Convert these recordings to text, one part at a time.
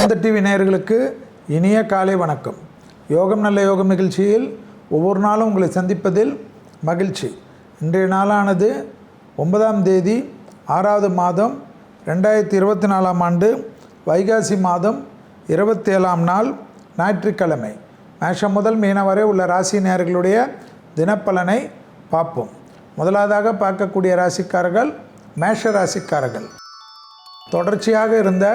வேந்த TV நேயர்களுக்கு இனிய காலை வணக்கம். யோகம் நல்ல யோகம் நிகழ்ச்சியில் ஒவ்வொரு நாளும் உங்களை சந்திப்பதில் மகிழ்ச்சி. இன்றைய நாளானது ஒன்பதாம் தேதி ஆறாவது மாதம் ரெண்டாயிரத்தி இருபத்தி நாலாம் ஆண்டு வைகாசி மாதம் இருபத்தேழாம் நாள் ஞாயிற்றுக்கிழமை. மேஷம் முதல் மீனம் வரை உள்ள ராசி நேயர்களுடைய தினப்பலனை பார்ப்போம். முதலாவதாக பார்க்கக்கூடிய ராசிக்காரர்கள் மேஷ ராசிக்காரர்கள். தொடர்ச்சியாக இருந்த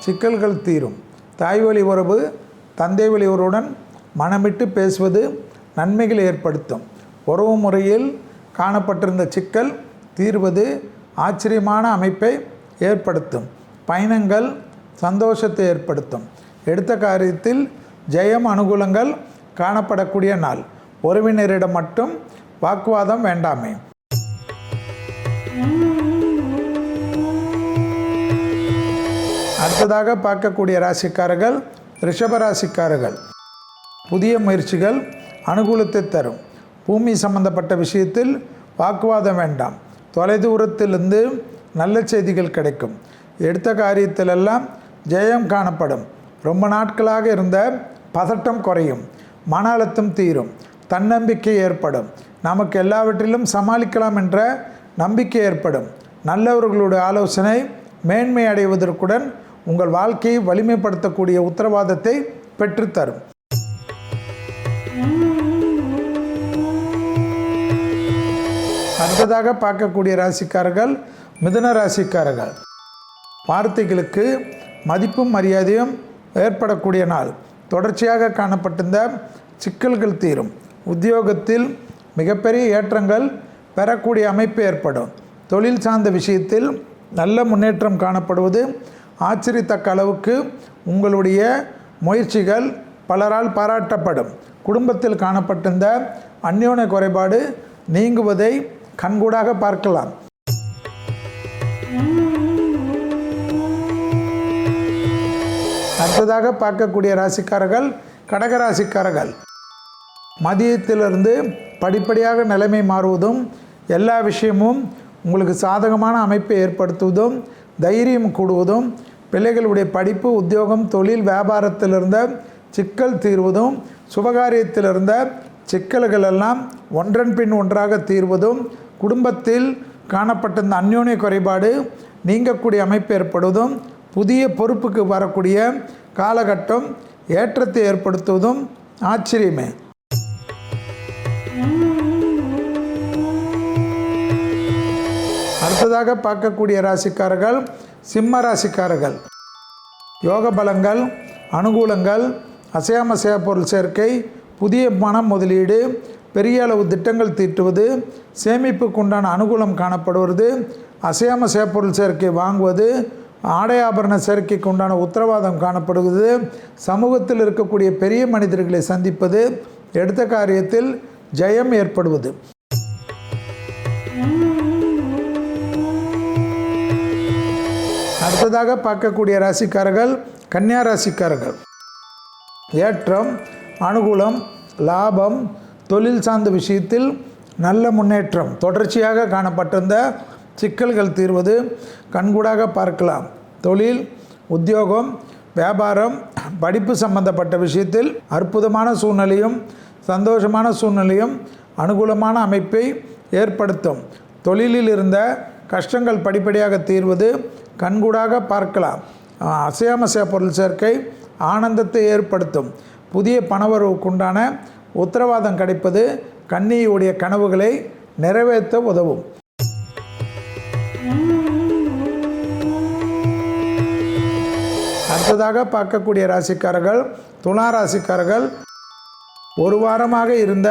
சிக்கல்கள் தீரும். தாய் வழி உறவு தந்தை வழி உறவுடன் மனமிட்டு பேசுவது நன்மைகளை ஏற்படுத்தும். உறவு முறையில் காணப்பட்டிருந்த சிக்கல் தீர்வது ஆச்சரியமான அமைப்பை ஏற்படுத்தும். பயணங்கள் சந்தோஷத்தை ஏற்படுத்தும். எடுத்த காரியத்தில் ஜெயம் அனுகூலங்கள் காணப்படக்கூடிய நாள். உறவினரிடம் மட்டும் வாக்குவாதம் வேண்டாமே. அடுத்ததாக பார்க்கக்கூடிய ராசிக்காரர்கள் ரிஷப ராசிக்காரர்கள். புதிய முயற்சிகள் அனுகூலத்தை தரும். பூமி சம்பந்தப்பட்ட விஷயத்தில் வாக்குவாதம் வேண்டாம். தொலைதூரத்திலிருந்து நல்ல செய்திகள் கிடைக்கும். எடுத்த காரியத்திலெல்லாம் ஜெயம் காணப்படும். ரொம்ப நாட்களாக இருந்த பதட்டம் குறையும். மன அழுத்தம் தீரும். தன்னம்பிக்கை ஏற்படும். நமக்கு எல்லாவற்றிலும் சமாளிக்கலாம் என்ற நம்பிக்கை ஏற்படும். நல்லவர்களுடைய ஆலோசனை மேன்மை அடைவதற்குடன் உங்கள் வாழ்க்கையை வலிமைப்படுத்தக்கூடிய உத்தரவாதத்தை பெற்றுத்தரும். அடுத்ததாக பார்க்கக்கூடிய ராசிக்காரர்கள் மிதுன ராசிக்காரர்கள். வார்த்தைகளுக்கு மதிப்பும் மரியாதையும் ஏற்படக்கூடிய நாள். தொடர்ச்சியாக காணப்பட்டிருந்த சிக்கல்கள் தீரும். உத்தியோகத்தில் மிகப்பெரிய ஏற்றங்கள் பெறக்கூடிய அமைப்பு ஏற்படும். தொழில் சார்ந்த விஷயத்தில் நல்ல முன்னேற்றம் காணப்படுவது ஆச்சரியத்தக்க அளவுக்கு உங்களுடைய முயற்சிகள் பலரால் பாராட்டப்படும். குடும்பத்தில் காணப்பட்டிருந்த அந்யோன குறைபாடு நீங்குவதை கண்கூடாக பார்க்கலாம். அடுத்ததாக பார்க்கக்கூடிய ராசிக்காரர்கள் கடக ராசிக்காரர்கள். மதியத்திலிருந்து படிப்படியாக நிலைமை மாறுவதும் எல்லா விஷயமும் உங்களுக்கு சாதகமான அமைப்பை ஏற்படுத்துவதும் தைரியம் கூடுவதும் பிள்ளைகளுடைய படிப்பு உத்தியோகம் தொழில் வியாபாரத்தில் இருந்த சிக்கல் தீர்வதும் சுபகாரியத்திலிருந்த சிக்கல்கள் எல்லாம் ஒன்றன் பின் ஒன்றாக தீர்வதும் குடும்பத்தில் காணப்பட்ட இந்த அந்யோன்ய குறைபாடு நீங்கக்கூடிய அமைப்பு ஏற்படுவதும் புதிய பொறுப்புக்கு வரக்கூடிய காலகட்டம் ஏற்றத்தை ஏற்படுத்துவதும் ஆச்சரியமே. அடுத்ததாக பார்க்கக்கூடிய ராசிக்காரர்கள் சிம்ம ராசிக்காரர்கள் யோக பலங்கள் அனுகூலங்கள் அசையாமசையா பொருள் சேர்க்கை புதிய பணம் முதலீடு பெரிய அளவு திட்டங்கள் தீட்டுவது சேமிப்புக்குண்டான அனுகூலம் காணப்படுவது அசையாம பொருள் சேர்க்கை வாங்குவது ஆடை ஆபரண சேர்க்கைக்கு உண்டான உத்தரவாதம் காணப்படுவது சமூகத்தில் இருக்கக்கூடிய பெரிய மனிதர்களை சந்திப்பது எடுத்த காரியத்தில் ஜெயம் ஏற்படுவது. அடுத்ததாக பார்க்கக்கூடிய ராசிக்காரர்கள் கன்னியா ராசிக்காரர்கள். ஏற்றம் அனுகூலம் லாபம் தொழில் சார்ந்த விஷயத்தில் நல்ல முன்னேற்றம். தொடர்ச்சியாக காணப்பட்டிருந்த சிக்கல்கள் தீர்வது கண்கூடாக பார்க்கலாம். தொழில் உத்தியோகம் வியாபாரம் படிப்பு சம்பந்தப்பட்ட விஷயத்தில் அற்புதமான சூழ்நிலையும் சந்தோஷமான சூழ்நிலையும் அனுகூலமான அமைப்பை ஏற்படுத்தும். தொழிலில் இருந்த கஷ்டங்கள் படிப்படியாக தீர்வது கண்கூடாக பார்க்கலாம். அசையாமசைய பொருள் சேர்க்கை ஆனந்தத்தை ஏற்படுத்தும். புதிய பணவரவுக்குண்டான உத்தரவாதம் கிடைப்பது கன்னியுடைய கனவுகளை நிறைவேற்ற உதவும். அடுத்ததாக பார்க்கக்கூடிய ராசிக்காரர்கள் துணா ராசிக்காரர்கள் ஒரு வாரமாக இருந்த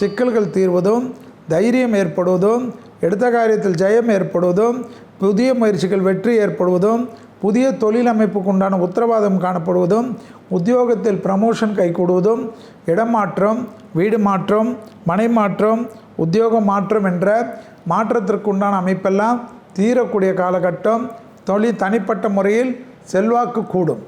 சிக்கல்கள் தீர்வதும் தைரியம் ஏற்படுவதும் எடுத்த காரியத்தில் ஜெயம் ஏற்படுவதும் புதிய முயற்சிகள் வெற்றி ஏற்படுவதும் புதிய தொழில் அமைப்புக்கு உண்டான உத்தரவாதம் காணப்படுவதும் உத்தியோகத்தில் ப்ரமோஷன் கைகூடுவதும் இடமாற்றம் வீடு மாற்றம் மனை மாற்றம் உத்தியோக மாற்றம் என்ற மாற்றத்திற்கு உண்டான அமைப்பெல்லாம் தீரக்கூடிய காலகட்டம் தொழில் தனிப்பட்ட முறையில் செல்வாக்கு கூடும்.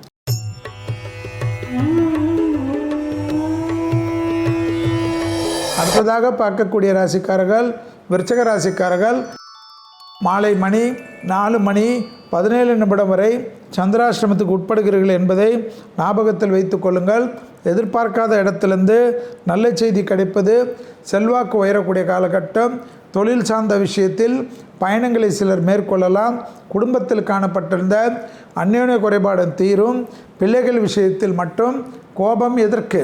அடுத்ததாக பார்க்கக்கூடிய ராசிக்காரர்கள் விருச்சக ராசிக்காரர்கள் மாலை மணி நாலு மணி பதினேழு நிமிடம் வரை சந்திராஷ்டிரமத்துக்கு உட்படுகிறீர்கள் என்பதை ஞாபகத்தில் வைத்து கொள்ளுங்கள். எதிர்பார்க்காத இடத்திலிருந்து நல்ல செய்தி கிடைப்பது செல்வாக்கு உயரக்கூடிய காலகட்டம் தொழில் சார்ந்த விஷயத்தில் பயணங்களை சிலர் மேற்கொள்ளலாம். குடும்பத்தில் காணப்பட்டிருந்த அந்யோன்ய குறைபாடு தீரும் பிள்ளைகள் விஷயத்தில் மட்டும் கோபம் எதற்கு?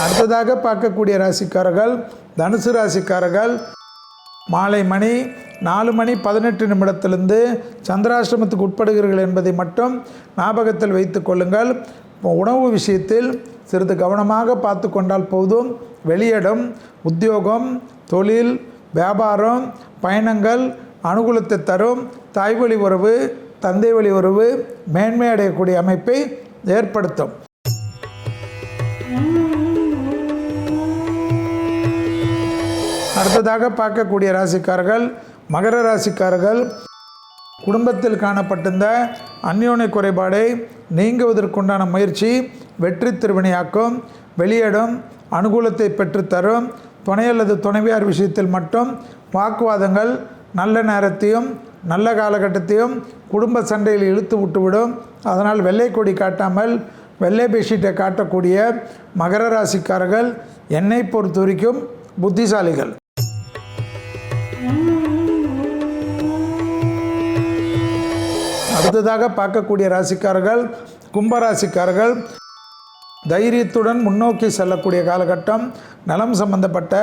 அடுத்ததாக பார்க்கக்கூடிய ராசிக்காரர்கள் தனுசு ராசிக்காரர்கள் மாலை மணி நாலு மணி பதினெட்டு நிமிடத்திலிருந்து சந்திராசிரமத்துக்கு உட்படுகிறீர்கள் என்பதை மட்டும் ஞாபகத்தில் வைத்து கொள்ளுங்கள். உணவு விஷயத்தில் சிறிது கவனமாக பார்த்து கொண்டால் போதும். வெளியிடம் உத்தியோகம் தொழில் வியாபாரம் பயணங்கள் அனுகூலத்தை தரும். தாய்வழி உறவு தந்தை வழி உறவு மேன்மை அடையக்கூடிய அமைப்பை ஏற்படுத்தும். அடுத்ததாக பார்க்கக்கூடிய ராசிக்காரர்கள் மகர ராசிக்காரர்கள் குடும்பத்தில் காணப்பட்டிருந்த அந்யோன்ய குறைபாடை நீங்குவதற்குண்டான முயற்சி வெற்றி திருவினையாக்கும் வெளியிடும் அனுகூலத்தை பெற்றுத்தரும் துணை அல்லது துணைவியார் விஷயத்தில் மட்டும் வாக்குவாதங்கள் நல்ல நேரத்தையும் நல்ல காலகட்டத்தையும் குடும்ப சண்டையில் இழுத்து விட்டுவிடும். அதனால் வெள்ளை கொடி காட்டாமல் வெள்ளை பெட்ஷீட்டை காட்டக்கூடிய மகர ராசிக்காரர்கள் என்னை பொறுத்த வரைக்கும் புத்திசாலிகள். அடுத்ததாக பார்க்கக்கூடிய ராசிக்காரர்கள் கும்பராசிக்காரர்கள் தைரியத்துடன் முன்னோக்கி செல்லக்கூடிய காலகட்டம் நலம் சம்பந்தப்பட்ட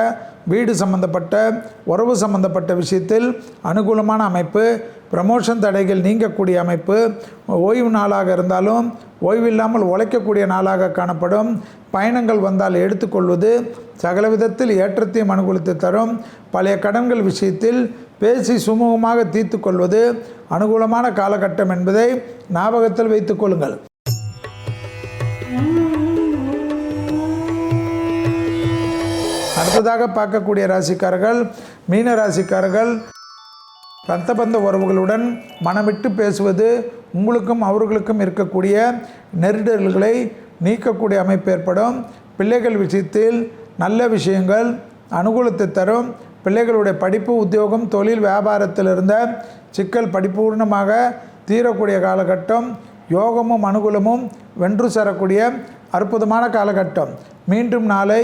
வீடு சம்பந்தப்பட்ட உறவு சம்பந்தப்பட்ட விஷயத்தில் அனுகூலமான அமைப்பு ப்ரமோஷன் தடைகள் நீங்கக்கூடிய அமைப்பு ஓய்வு நாளாக இருந்தாலும் ஓய்வில்லாமல் உழைக்கக்கூடிய நாளாக காணப்படும். பயணங்கள் வந்தால் எடுத்துக்கொள்வது சகல விதத்தில் ஏற்றத்தையும் அனுகூலத்தை தரும். பழைய கடன்கள் விஷயத்தில் பேசி சுமூகமாக தீர்த்து கொள்வது அனுகூலமான காலகட்டம் என்பதை ஞாபகத்தில் வைத்துக் அடுத்ததாக பார்க்கக்கூடிய ராசிக்காரர்கள் மீன ராசிக்காரர்கள் ரத்தபந்த உறவுகளுடன் மனமிட்டு பேசுவது உங்களுக்கும் அவர்களுக்கும் இருக்கக்கூடிய நெருடல்களை நீக்கக்கூடிய அமைப்பு ஏற்படும். பிள்ளைகள் விஷயத்தில் நல்ல விஷயங்கள் அனுகூலத்தை தரும். பிள்ளைகளுடைய படிப்பு உத்தியோகம் தொழில் வியாபாரத்தில் இருந்த சிக்கல் படிப்பூர்ணமாக தீரக்கூடிய காலகட்டம் யோகமும் அனுகூலமும் வென்று சேரக்கூடிய அற்புதமான காலகட்டம். மீண்டும் நாளை